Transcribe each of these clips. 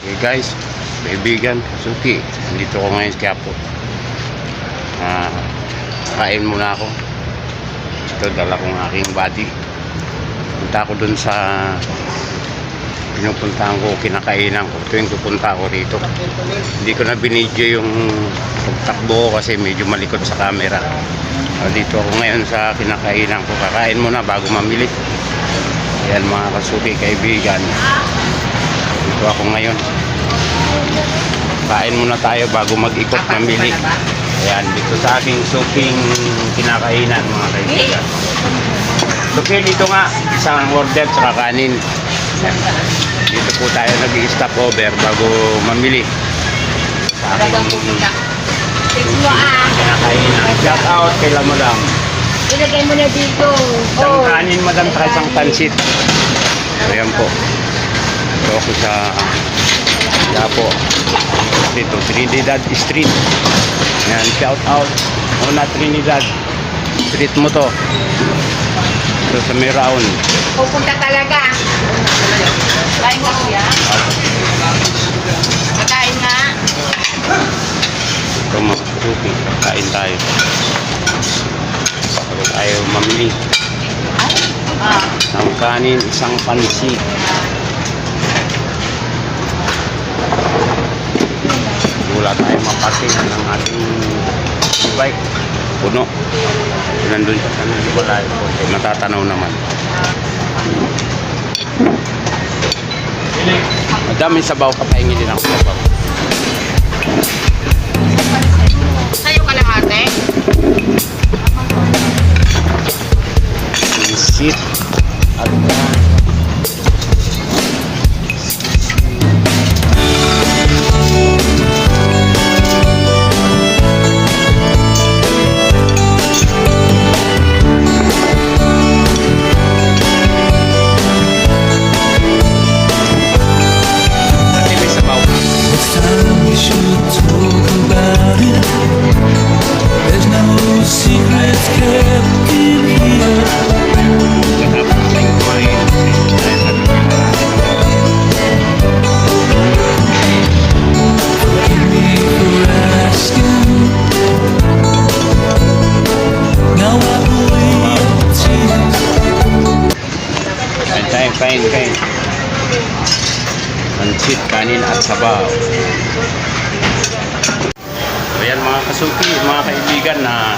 Hey guys, kaibigan, Suki, dito ko ngayon sa Quiapo. Ah, kain muna ako. Ito, dala kong aking body. Punta ako dun sa pinupuntahan ko, kinakainan ko. Tuwing pupunta ako rito. Hindi ko na binidyo yung pagtakbo ko kasi medyo malikot sa camera. Ah, dito ako ngayon sa kinakainan ko. Kakain muna bago mamili. Ayan mga kasuki, kaibigan. Dito ako ngayon. Kain muna tayo bago mag-ikot mamili. Ayan, dito sa aking suking kinakainan mga kaibigan. Suki, dito nga, isang order sa kanin. Dito po tayo nag-stop over bago mamili. Sa aking ah. kinakainan. Shout out kay Lamo lang. Ilagay mo na dito. Isang Oh. kanin madam sa isang pansit. So yan po. Ito ako sa Lapo. Dito, Trinidad Street. Ayan, shout out. Una Trinidad. Street mo to. Ito sa may round. Pupunta talaga. Kain ka kuya. Kakain nga. Ito mga. Kain tayo. Bago tayo mamili. Ah. Isang kanin, isang pansit. Wala tayo maparkingan ng ating bike. Puno. Nandun sa wala. Okay, matatanaw naman. Madaming sabaw kapahingi din ako sabaw. Pansit, kanin at sabaw. So yan mga kasuki, mga kaibigan na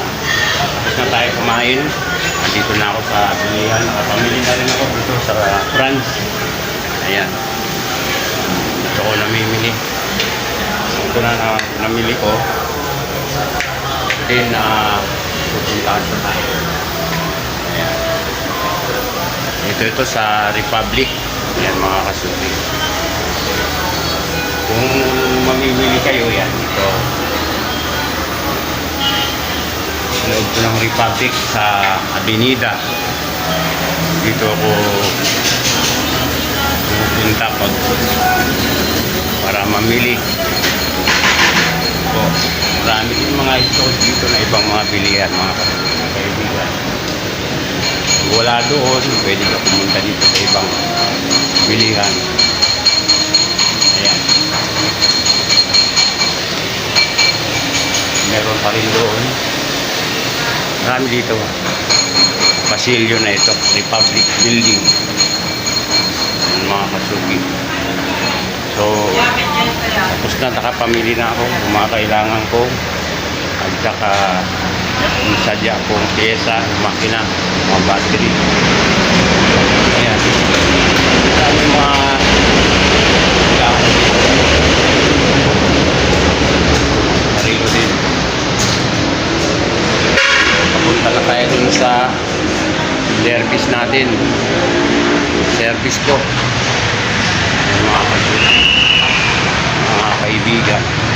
tapos na tayo kumain. Nandito na ako sa bilihan. Nakapamili na rin ako dito sa France. Ayan. Dito ko namimili. Ito na na namili ko. Then, uh, pupuntahan pa tayo. Ayan. Ito ito sa Republic. Yan mga kasuki. Kung mamimili kayo yan, ito. Loob ko ng Republic sa Avenida. Dito ako pupunta pag para mamili. So, marami din mga stores dito na ibang mga bilihan mga kaibigan. Wala doon, pwede ka pumunta dito sa ibang bilihan. Ayan. Meron pa rin doon. Marami dito. Pasilyo na ito. Republic Building. Ayan, mga kasuki. So, tapos na nakapamili na ako. Mga kailangan ko. At saka kung sadya kung pyesa, makina, mga battery. Ayan. Dami mga gamit dito. Marilo din. Papunta na tayo dun sa service natin. Service ko. Mga, mga kaibigan.